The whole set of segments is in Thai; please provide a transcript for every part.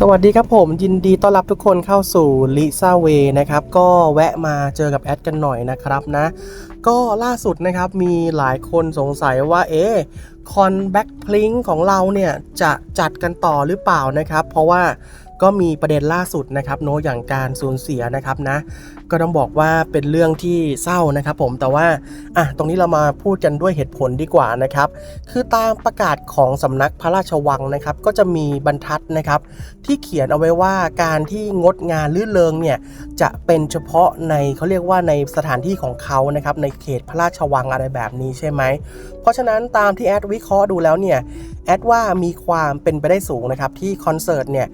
สวัสดีครับผมยินดีต้อนรับทุกคนเข้าสู่ลิซ่าเวนะครับ ก็แวะมาเจอกับแอดกันหน่อยนะครับนะ ก็ล่าสุดนะครับมีหลายคนสงสัยว่าเอ๊คอนแบ็คพลิงของเราเนี่ย จะจัดกันต่อหรือเปล่านะครับ เพราะว่า ก็มีประเด็นล่าสุดนะครับโนอย่างการสูญเสียนะครับนะ ก็ต้องบอกว่าเป็นเรื่องที่เศร้านะครับผมแต่ว่าอะตรงนี้เรามาพูดกันด้วยเหตุผลดีกว่านะครับ คือตามประกาศของสำนักพระราชวังนะครับ ก็จะมีบรรทัดนะครับ ที่เขียนเอาไว้ว่าการที่งดงานลื่นเริงเนี่ยจะเป็นเฉพาะในเขาเรียกว่าในสถานที่ของเขานะครับในเขตพระราชวังอะไรแบบนี้ใช่ไหมเพราะฉะนั้นตามที่แอดวิเคราะห์ดูแล้วเนี่ย แอดว่ามีความเป็นไปได้สูงนะครับที่คอนเสิร์ตเนี่ย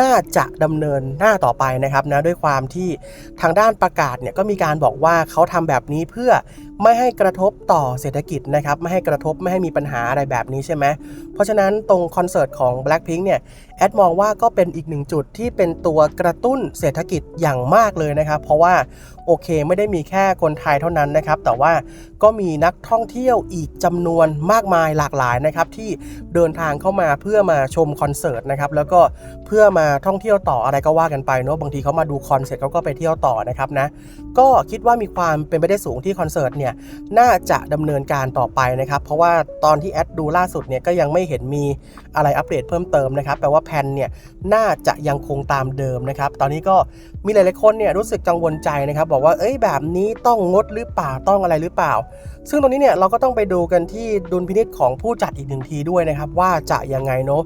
น่าจะดำเนินหน้าต่อไปนะครับนะด้วยความที่ทางด้านประกาศเนี่ยก็มีการบอกว่าเขาทำแบบนี้เพื่อ ไม่ให้กระทบต่อเศรษฐกิจนะครับ ไม่ให้กระทบไม่ให้มีปัญหาอะไรแบบนี้ใช่ไหม เพราะฉะนั้นตรงคอนเสิร์ตของ Blackpink เนี่ย แอดมองว่าก็เป็นอีกหนึ่งจุดที่เป็นตัวกระตุ้นเศรษฐกิจอย่างมากเลยนะครับ เพราะว่าโอเคไม่ได้มีแค่คนไทยเท่านั้นนะครับ แต่ว่าก็มีนักท่องเที่ยวอีกจำนวนมากมายหลากหลายนะครับ ที่เดินทางเข้ามาเพื่อมาชมคอนเสิร์ตนะครับแล้วก็เพื่อมาท่องเที่ยวต่ออะไรก็ว่ากันไปเนาะบางทีเขามาดูคอนเสิร์ตเขาก็ไปเที่ยวต่อนะครับนะก็คิดว่ามีความเป็นไปได้สูงที่คอนเสิร์ตเนี่ยน่าจะดำเนินการต่อไปนะครับ เพราะว่าตอนที่แอดดูล่าสุดเนี่ยก็ยังไม่เห็นมีอะไรอัปเดตเพิ่มเติมนะครับแปลว่าแพนเนี่ยน่าจะยังคงตามเดิมนะครับ ตอนนี้ก็มีหลายๆคนเนี่ยรู้สึกกังวลใจนะครับ บอกว่าเอ้ยแบบนี้ต้องงดหรือเปล่าต้องอะไรหรือเปล่า ซึ่งตรงนี้เนี่ยเราก็ต้องไปดูกันที่ดุลพินิษของผู้จัดอีกหนึ่งทีด้วยนะครับ ว่าจะยังไงเนาะ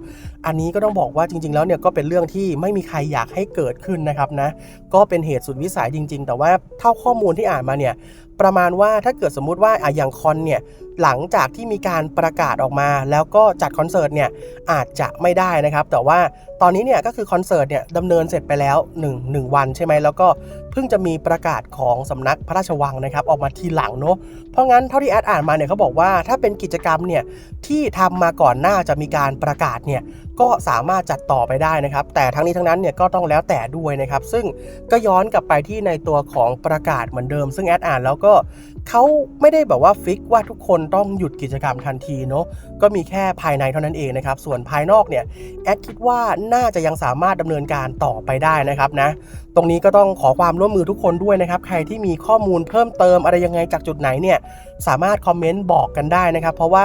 อันนี้ก็ต้องบอกว่าจริง ๆ แล้วเนี่ยก็เป็นเรื่องที่ไม่มีใครอยากให้เกิดขึ้นนะครับนะก็เป็นเหตุสุดวิสัยจริง ๆ แต่ว่าเท่าข้อมูลที่อ่านมาเนี่ยประมาณว่าถ้าเกิดสมมุติว่าอะอย่างคอนเนี่ยหลังจากที่มีการประกาศออกมา แล้วก็จัดคอนเสิร์ตเนี่ยอาจจะไม่ได้นะครับ แต่ว่า ตอนนี้เนี่ยก็คือคอนเสิร์ตเนี่ยดำเนินเสร็จไปแล้ว1 1วันใช่ไหมแล้วก็เพิ่งจะมีประกาศของสำนักพระราชวังนะครับออกมาทีหลังเนาะเพราะงั้นเท่าที่แอดอ่านมาเนี่ยเขาบอกว่าถ้าเป็นกิจกรรมเนี่ยที่ทำมาก่อนหน้าจะมีการประกาศเนี่ย ก็สามารถจัดต่อไปได้นะครับ แต่ทั้งนี้ทั้งนั้นเนี่ยก็ต้องแล้วแต่ด้วยนะครับ ซึ่งก็ย้อนกลับไปที่ในตัวของประกาศเหมือนเดิม ซึ่งแอดอ่านแล้วก็เขาไม่ได้แบบว่าฟิกว่าทุกคนต้องหยุดกิจกรรมทันทีเนาะก็มีแค่ภายในเท่านั้นเองนะครับ ส่วนภายนอกเนี่ยแอดคิดว่าน่าจะยังสามารถดำเนินการต่อไปได้นะครับนะตรงนี้ก็ต้องขอความร่วมมือทุกคนด้วยนะครับ ใครที่มีข้อมูลเพิ่มเติมอะไรยังไงจากจุดไหนเนี่ยสามารถคอมเมนต์บอกกันได้นะครับ เพราะว่า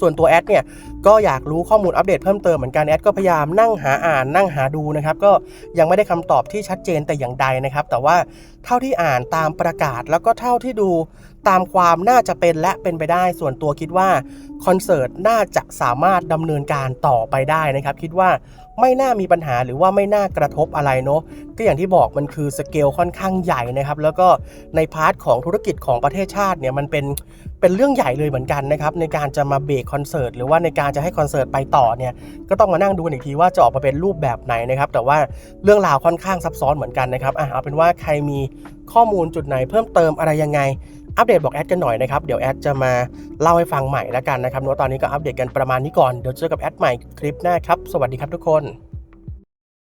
ส่วนตัวแอดเนี่ย ก็อยากรู้ข้อมูลอัปเดตเพิ่มเติมเหมือนกันแอดก็พยายามนั่งหาอ่านนั่งหาดูนะครับก็ยังไม่ได้คำตอบที่ชัดเจนแต่อย่างใดนะครับ แต่ว่าเท่าที่อ่านตามประกาศแล้วก็เท่าที่ดูตามความน่าจะเป็นและเป็นไปได้ส่วนตัวคิดว่าคอนเสิร์ตน่าจะสามารถดำเนินการต่อไปได้นะครับ คิดว่าไม่น่ามีปัญหาหรือว่าไม่น่ากระทบอะไรเนาะก็อย่างที่บอกมันคือสเกลค่อนข้างใหญ่นะครับ แล้วก็ในพาร์ทของธุรกิจของประเทศชาติเนี่ยมันเป็นเป็นเรื่องใหญ่เลยเหมือนกันนะครับในการจะมาเบรกคอนเสิร์ตหรือว่าในการจะให้คอนเสิร์ตไปต่อเนี่ยก็ต้องมานั่งดูกันอีกทีว่าจะออกมาเป็นรูปแบบไหนนะครับ แต่ว่าเรื่องราวค่อนข้างซับซ้อนเหมือนกันนะครับอะเอาเป็นว่าใครมีข้อมูลจุดไหนเพิ่มเติมอะไรยังไงอัปเดตบอกแอดกันหน่อยนะครับ เดี๋ยวแอดจะมาเล่าให้ฟังใหม่แล้วกันนะครับเนอะตอนนี้ก็อัปเดตกันประมาณนี้ก่อน เดี๋ยวเจอกับแอดใหม่คลิปหน้าครับ สวัสดีครับทุกคน